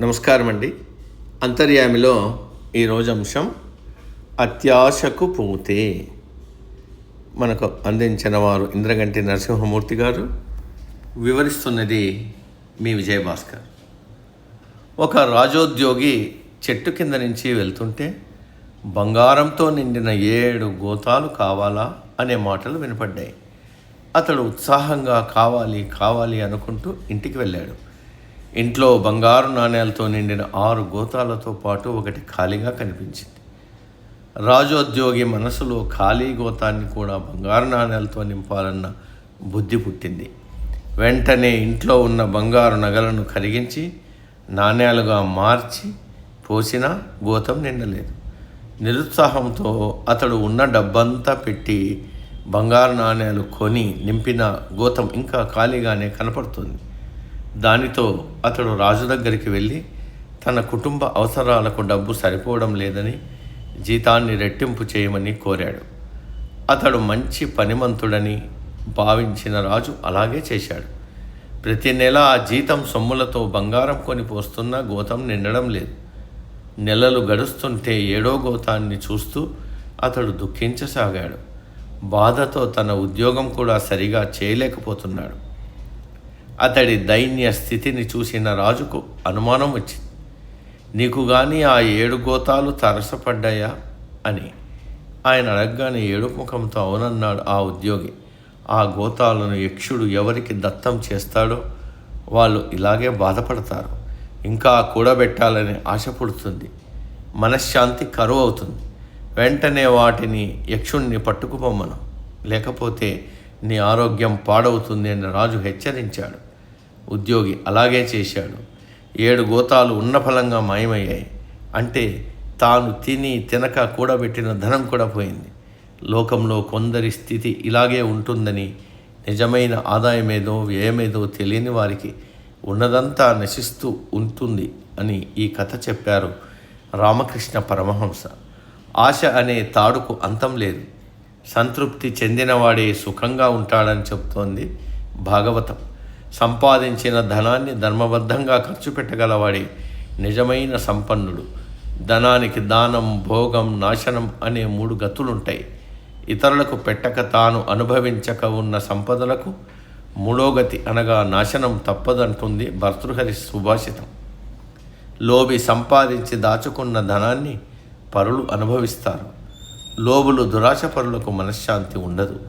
నమస్కారం అండి అంతర్యామిలో ఈరోజు అంశం అత్యాశకు పోతే మనకు అందించిన వారు ఇంద్రగంటి నరసింహమూర్తి గారు. వివరిస్తున్నది మీ విజయభాస్కర్. ఒక రాజోద్యోగి చెట్టు కింద నుంచి వెళ్తుంటే బంగారంతో నిండిన ఏడు గోతాలు కావాలా అనే మాటలు వినపడ్డాయి. అతడు ఉత్సాహంగా కావాలి కావాలి అనుకుంటూ ఇంటికి వెళ్ళాడు. ఇంట్లో బంగారు నాణేలతో నిండిన ఆరు గోతాలతో పాటు ఒకటి ఖాళీగా కనిపించింది. రాజోద్యోగి మనసులో ఖాళీ గోతాన్ని కూడా బంగారు నాణ్యాలతో నింపాలన్న బుద్ధి పుట్టింది. వెంటనే ఇంట్లో ఉన్న బంగారు నగలను కరిగించి నాణేలుగా మార్చి పోసినా గోతం నిండలేదు. నిరుత్సాహంతో అతడు ఉన్న డబ్బంతా పెట్టి బంగారు నాణేలు కొని నింపిన గోతం ఇంకా ఖాళీగానే కనపడుతుంది. దానితో అతడు రాజు దగ్గరికి వెళ్ళి తన కుటుంబ అవసరాలకు డబ్బు సరిపోవడం లేదని జీతాన్ని రెట్టింపు చేయమని కోరాడు. అతడు మంచి పనిమంతుడని భావించిన రాజు అలాగే చేశాడు. ప్రతి నెల ఆ జీతం సొమ్ములతో బంగారం కొని పోస్తున్నా గోతం నిండడం లేదు. నెలలు గడుస్తుంటే ఏడో గోతాన్ని చూస్తూ అతడు దుఃఖించసాగాడు. బాధతో తన ఉద్యోగం కూడా సరిగా చేయలేకపోతున్నాడు. అతడి దైన్య స్థితిని చూసిన రాజుకు అనుమానం వచ్చింది. నీకు గాని ఆ ఏడు గోతాలు తరసపడ్డాయా? అని ఆయన అడగగానే ఏడు ముఖంతో అవునన్నాడు ఆ ఉద్యోగి. ఆ గోతాలను యక్షుడు ఎవరికి దత్తం చేస్తాడో వాళ్ళు ఇలాగే బాధపడతారు. ఇంకా కూడబెట్టాలని ఆశ పుడుతుంది మనశ్శాంతి కరువు అవుతుంది. వెంటనే వాటిని యక్షుణ్ణి పట్టుకుపోమ్మను. లేకపోతే నీ ఆరోగ్యం పాడవుతుంది అని రాజు హెచ్చరించాడు. ఉద్యోగి అలాగే చేశాడు. ఏడు గోతాలు ఉన్న ఫలంగా మాయమయ్యాయి. అంటే తాను తిని తినక కూడబెట్టిన ధనం కూడా పోయింది. లోకంలో కొందరి స్థితి ఇలాగే ఉంటుందని నిజమైన ఆదాయమేదో వ్యయమేదో తెలియని వారికి ఉన్నదంతా నశిస్తూ ఉంటుంది అని ఈ కథ చెప్పారు రామకృష్ణ పరమహంస. ఆశ అనే తాడుకు అంతం లేదు. సంతృప్తి చెందినవాడే సుఖంగా ఉంటాడని చెప్తోంది భాగవతం. సంపాదించిన ధనాన్ని ధర్మబద్ధంగా ఖర్చు పెట్టగలవాడే నిజమైన సంపన్నుడు. ధనానికి దానం భోగం నాశనం అనే మూడు గతులుంటాయి. ఇతరులకు పెట్టక తాను అనుభవించక ఉన్న సంపదలకు మూడోగతి అనగా నాశనం తప్పదంటుంది భర్తృహరి సుభాషితం. లోబి సంపాదించి దాచుకున్న ధనాన్ని పరులు అనుభవిస్తారు. లోబులు దురాశ పరులకు మనశ్శాంతి ఉండదు.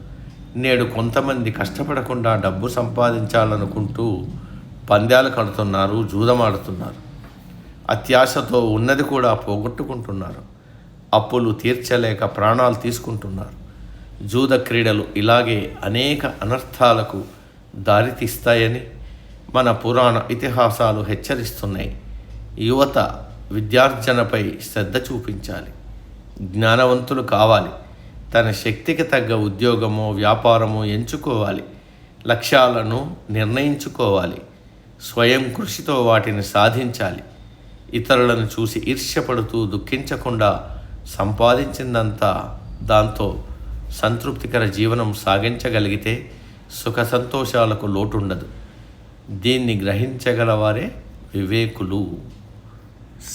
నేడు కొంతమంది కష్టపడకుండా డబ్బు సంపాదించాలనుకుంటూ పందాలు కడుతున్నారు జూదమాడుతున్నారు. అత్యాశతో ఉన్నది కూడా పోగొట్టుకుంటున్నారు. అప్పులు తీర్చలేక ప్రాణాలు తీసుకుంటున్నారు. జూద క్రీడలు ఇలాగే అనేక అనర్థాలకు దారితీస్తాయని మన పురాణ ఇతిహాసాలు హెచ్చరిస్తున్నాయి. యువత విద్యార్జనపై శ్రద్ధ చూపించాలి. జ్ఞానవంతులు కావాలి. తన శక్తికి తగ్గ ఉద్యోగమో వ్యాపారమో ఎంచుకోవాలి. లక్ష్యాలను నిర్ణయించుకోవాలి. స్వయం కృషితో వాటిని సాధించాలి. ఇతరులను చూసి ఈర్ష్యపడుతూ దుఃఖించకుండా సంపాదించిందంతా దాంతో సంతృప్తికర జీవనం సాగించగలిగితే సుఖ సంతోషాలకు లోటుండదు. దీన్ని గ్రహించగలవారే వివేకులు.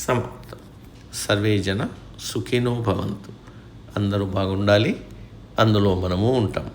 సమాప్తం. సర్వే జన సుఖినో భవంతు. అందరూ బాగుండాలి అందులో మనము ఉంటాం.